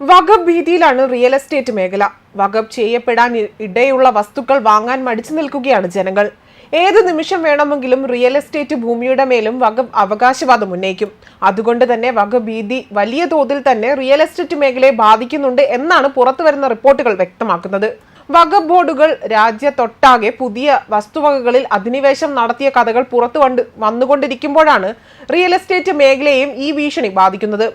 വകബ് ഭീതിയിലാണ് real estate മേഖല. വകബ് ചെയ്യപ്പെടാൻ ഇടയുള്ള വസ്തുക്കൾ വാങ്ങാൻ മടിച്ചു നിൽക്കുകയാണ് ജനങ്ങൾ. ഏത് നിമിഷം വേണമെങ്കിലും റിയൽ എസ്റ്റേറ്റ് ഭൂമിയുടെ മേലും വകബ് അവകാശവാദം ഉന്നയിക്കും. അതുകൊണ്ട് തന്നെ വകഭീതി ഭീതി വലിയ തോതിൽ തന്നെ റിയൽ എസ്റ്റേറ്റ് മേഖലയെ ബാധിക്കുന്നുണ്ട് എന്നാണ് പുറത്തുവരുന്ന റിപ്പോർട്ടുകൾ വ്യക്തമാക്കുന്നത്. വകബ് ബോർഡുകൾ രാജ്യത്തൊട്ടാകെ പുതിയ വസ്തുവകകളിൽ അധിനിവേശം നടത്തിയ കഥകൾ പുറത്തു വന്നുകൊണ്ടിരിക്കുമ്പോഴാണ് റിയൽ എസ്റ്റേറ്റ് മേഖലയെയും ഈ ഭീഷണി ബാധിക്കുന്നത്.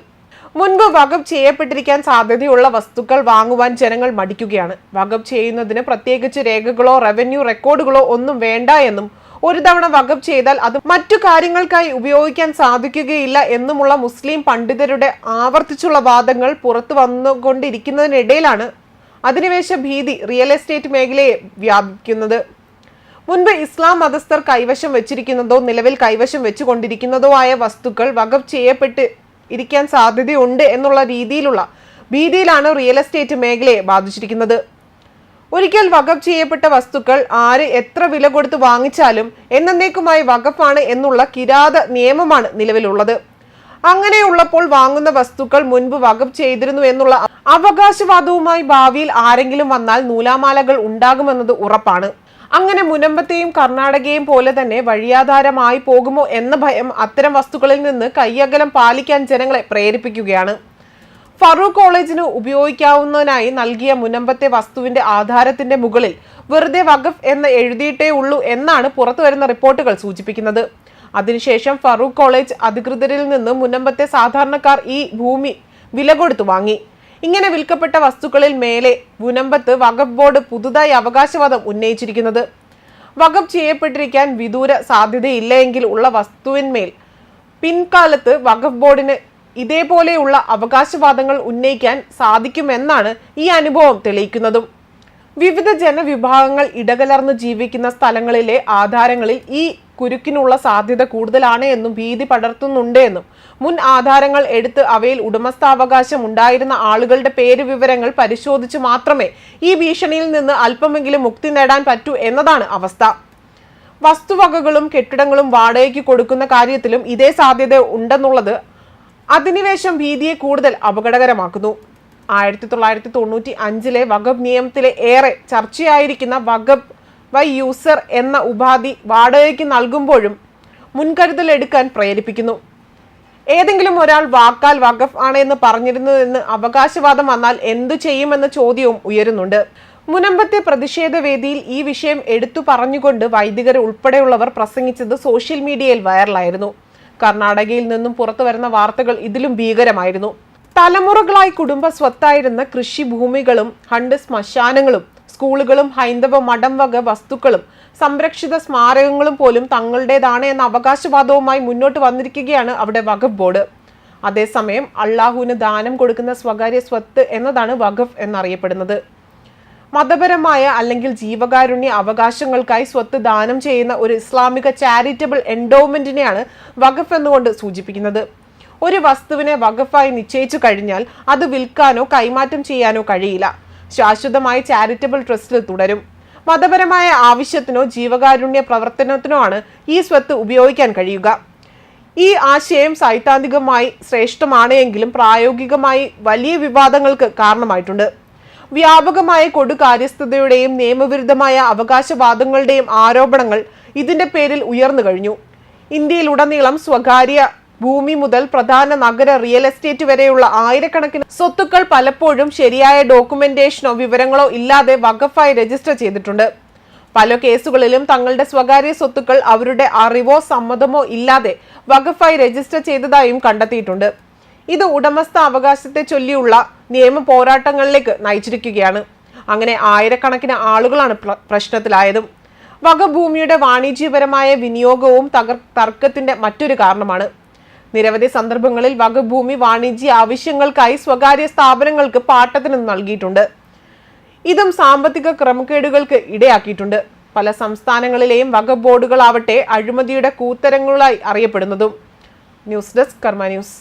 മുൻപ് വകുപ്പ് ചെയ്യപ്പെട്ടിരിക്കാൻ സാധ്യതയുള്ള വസ്തുക്കൾ വാങ്ങുവാൻ ജനങ്ങൾ മടിക്കുകയാണ്. വകുപ്പ് ചെയ്യുന്നതിന് പ്രത്യേകിച്ച് രേഖകളോ റവന്യൂ റെക്കോർഡുകളോ ഒന്നും വേണ്ട എന്നും ഒരു തവണ വകുപ്പ് ചെയ്താൽ അത് മറ്റു കാര്യങ്ങൾക്കായി ഉപയോഗിക്കാൻ സാധിക്കുകയില്ല എന്നുമുള്ള മുസ്ലിം പണ്ഡിതരുടെ ആവർത്തിച്ചുള്ള വാദങ്ങൾ പുറത്തു വന്നുകൊണ്ടിരിക്കുന്നതിനിടയിലാണ് അധിനിവേശ ഭീതി റിയൽ എസ്റ്റേറ്റ് മേഖലയെ വ്യാപിക്കുന്നത്. മുൻപ് ഇസ്ലാം മതസ്ഥർ കൈവശം വെച്ചിരിക്കുന്നതോ നിലവിൽ കൈവശം വെച്ചുകൊണ്ടിരിക്കുന്നതോ ആയ വസ്തുക്കൾ വകഫ് ചെയ്യപ്പെട്ട് ഇരിക്കാൻ സാധ്യതയുണ്ട് എന്നുള്ള രീതിയിലുള്ള ഭീതിയിലാണ് റിയൽ എസ്റ്റേറ്റ് മേഖലയെ ബാധിച്ചിരിക്കുന്നത്. ഒരിക്കൽ വകഫ് ചെയ്യപ്പെട്ട വസ്തുക്കൾ ആര് എത്ര വില കൊടുത്ത് വാങ്ങിച്ചാലും എന്നേക്കുമായി വകഫാണ് എന്നുള്ള കിരാത നിയമമാണ് നിലവിലുള്ളത്. അങ്ങനെയുള്ളപ്പോൾ വാങ്ങുന്ന വസ്തുക്കൾ മുൻപ് വകഫ് ചെയ്തിരുന്നു എന്നുള്ള അവകാശവാദവുമായി ഭാവിയിൽ ആരെങ്കിലും വന്നാൽ നൂലാമാലകൾ ഉണ്ടാകുമെന്നത് ഉറപ്പാണ്. അങ്ങനെ മുനമ്പത്തെയും കർണാടകയും പോലെ തന്നെ വഴിയാധാരമായി പോകുമോ എന്ന ഭയം അത്തരം വസ്തുക്കളിൽ നിന്ന് കയ്യകലം പാലിക്കാൻ ജനങ്ങളെ പ്രേരിപ്പിക്കുകയാണ്. ഫറൂഖ് കോളേജിന് ഉപയോഗിക്കാവുന്നതിനായി നൽകിയ മുനമ്പത്തെ വസ്തുവിന്റെ ആധാരത്തിന്റെ മുകളിൽ വെറുതെ വഖഫ് എന്ന് എഴുതിയിട്ടേ ഉള്ളൂ എന്നാണ് പുറത്തുവരുന്ന റിപ്പോർട്ടുകൾ സൂചിപ്പിക്കുന്നത്. അതിനുശേഷം ഫറൂഖ് കോളേജ് അധികൃതരിൽ നിന്ന് മുനമ്പത്തെ സാധാരണക്കാർ ഈ ഭൂമി വില കൊടുത്തു വാങ്ങി. ഇങ്ങനെ വിൽക്കപ്പെട്ട വസ്തുക്കളിൽ മേലെ മുനമ്പത്ത് വഖഫ് ബോർഡ് പുതുതായി അവകാശവാദം ഉന്നയിച്ചിരിക്കുന്നത്. വഖഫ് ചെയ്യപ്പെട്ടിരിക്കാൻ വിദൂര സാധ്യതയില്ലെങ്കിൽ ഉള്ള വസ്തുവിന്മേൽ പിൻകാലത്ത് വഖഫ് ബോർഡിന് ഇതേപോലെയുള്ള അവകാശവാദങ്ങൾ ഉന്നയിക്കാൻ സാധിക്കുമെന്നാണ് ഈ അനുഭവം തെളിയിക്കുന്നതും. വിവിധ ജനവിഭാഗങ്ങൾ ഇടകലർന്ന് ജീവിക്കുന്ന സ്ഥലങ്ങളിലെ ആധാരങ്ങളിൽ ഈ കുരുക്കിനുള്ള സാധ്യത കൂടുതലാണ് എന്നും ഭീതി പടർത്തുന്നുണ്ട് എന്നും മുൻ ആധാരങ്ങൾ എടുത്ത് അവയിൽ ഉടമസ്ഥാവകാശം ഉണ്ടായിരുന്ന ആളുകളുടെ പേര് വിവരങ്ങൾ പരിശോധിച്ച് മാത്രമേ ഈ ഭീഷണിയിൽ നിന്ന് അല്പമെങ്കിലും മുക്തി നേടാൻ പറ്റൂ എന്നതാണ് അവസ്ഥ. വസ്തുവകകളും കെട്ടിടങ്ങളും വാടകയ്ക്ക് കൊടുക്കുന്ന കാര്യത്തിലും ഇതേ സാധ്യത ഉണ്ടെന്നുള്ളത് അധിനിവേശം ഭീതിയെ കൂടുതൽ അപകടകരമാക്കുന്നു. ആയിരത്തി തൊള്ളായിരത്തി തൊണ്ണൂറ്റി അഞ്ചിലെ വകബ് നിയമത്തിലെ ഏറെ ചർച്ചയായിരിക്കുന്ന വകബ് വൈ യൂസർ എന്ന ഉപാധി വാടകയ്ക്ക് നൽകുമ്പോഴും മുൻകരുതൽ എടുക്കാൻ പ്രേരിപ്പിക്കുന്നു. ഏതെങ്കിലും ഒരാൾ വാക്കാൽ വഖഫ് ആണ് എന്ന് പറഞ്ഞിരുന്നതെന്ന് അവകാശവാദം വന്നാൽ എന്തു ചെയ്യുമെന്ന ചോദ്യവും ഉയരുന്നുണ്ട്. മുനമ്പത്തെ പ്രതിഷേധ വേദിയിൽ ഈ വിഷയം എടുത്തു പറഞ്ഞുകൊണ്ട് വൈദികർ ഉൾപ്പെടെയുള്ളവർ പ്രസംഗിച്ചത് സോഷ്യൽ മീഡിയയിൽ വൈറലായിരുന്നു. കർണാടകയിൽ നിന്നും പുറത്തു വരുന്ന വാർത്തകൾ ഇതിലും ഭീകരമായിരുന്നു. തലമുറകളായി കുടുംബ സ്വത്തായിരുന്ന കൃഷിഭൂമികളും ഹണ്ട് ശ്മശാനങ്ങളും സ്കൂളുകളും ഹൈന്ദവ മഠം വക വസ്തുക്കളും സംരക്ഷിത സ്മാരകങ്ങളും പോലും തങ്ങളുടേതാണ് എന്ന അവകാശവാദവുമായി മുന്നോട്ട് വന്നിരിക്കുകയാണ് അവിടെ വഖഫ് ബോർഡ്. അതേസമയം അള്ളാഹുവിന് ദാനം കൊടുക്കുന്ന സ്വകാര്യ സ്വത്ത് എന്നതാണ് വഖഫ് എന്നറിയപ്പെടുന്നത്. മതപരമായ അല്ലെങ്കിൽ ജീവകാരുണ്യ അവകാശങ്ങൾക്കായി സ്വത്ത് ദാനം ചെയ്യുന്ന ഒരു ഇസ്ലാമിക ചാരിറ്റബിൾ എൻഡോമെന്റിനെയാണ് വഖഫ് എന്നുകൊണ്ട് സൂചിപ്പിക്കുന്നത്. ഒരു വസ്തുവിനെ വഖഫായി നിശ്ചയിച്ചു കഴിഞ്ഞാൽ അത് വിൽക്കാനോ കൈമാറ്റം ചെയ്യാനോ കഴിയില്ല. ശാശ്വതമായി ചാരിറ്റബിൾ ട്രസ്റ്റിൽ തുടരും. മതപരമായ ആവശ്യത്തിനോ ജീവകാരുണ്യ പ്രവർത്തനത്തിനോ ആണ് ഈ സ്വത്ത് ഉപയോഗിക്കാൻ കഴിയുക. ഈ ആശയം സൈദ്ധാന്തികമായി ശ്രേഷ്ഠമാണെങ്കിലും പ്രായോഗികമായി വലിയ വിവാദങ്ങൾക്ക് കാരണമായിട്ടുണ്ട്. വ്യാപകമായ കൊടുകാര്യസ്ഥതയുടെയും നിയമവിരുദ്ധമായ അവകാശവാദങ്ങളുടെയും ആരോപണങ്ങൾ ഇതിന്റെ പേരിൽ ഉയർന്നു കഴിഞ്ഞു. ഇന്ത്യയിലുടനീളം സ്വകാര്യ ഭൂമി മുതൽ പ്രധാന നഗര റിയൽ എസ്റ്റേറ്റ് വരെയുള്ള ആയിരക്കണക്കിന് സ്വത്തുക്കൾ പലപ്പോഴും ശരിയായ ഡോക്യുമെന്റേഷനോ വിവരങ്ങളോ ഇല്ലാതെ വഖഫായി രജിസ്റ്റർ ചെയ്തിട്ടുണ്ട്. പല കേസുകളിലും തങ്ങളുടെ സ്വകാര്യ സ്വത്തുക്കൾ അവരുടെ അറിവോ സമ്മതമോ ഇല്ലാതെ വഖഫായി രജിസ്റ്റർ ചെയ്തതായും കണ്ടെത്തിയിട്ടുണ്ട്. ഇത് ഉടമസ്ഥ അവകാശത്തെ ചൊല്ലിയുള്ള നിയമ പോരാട്ടങ്ങളിലേക്ക് നയിച്ചിരിക്കുകയാണ്. അങ്ങനെ ആയിരക്കണക്കിന് ആളുകളാണ് പ്ര- പ്രശ്നത്തിലായതും. വകഭൂമിയുടെ വാണിജ്യപരമായ വിനിയോഗവും തകർ തർക്കത്തിന്റെ മറ്റൊരു കാരണമാണ്. നിരവധി സന്ദർഭങ്ങളിൽ വകഭൂമി വാണിജ്യ ആവശ്യങ്ങൾക്കായി സ്വകാര്യ സ്ഥാപനങ്ങൾക്ക് പാട്ടത്തിന് നൽകിയിട്ടുണ്ട്. ഇതും സാമ്പത്തിക ക്രമക്കേടുകൾക്ക് ഇടയാക്കിയിട്ടുണ്ട്. പല സംസ്ഥാനങ്ങളിലെയും വകബോർഡുകളാവട്ടെ ബോർഡുകളാവട്ടെ അഴിമതിയുടെ കൂത്തരങ്ങളായി അറിയപ്പെടുന്നതും. News desk Karma news.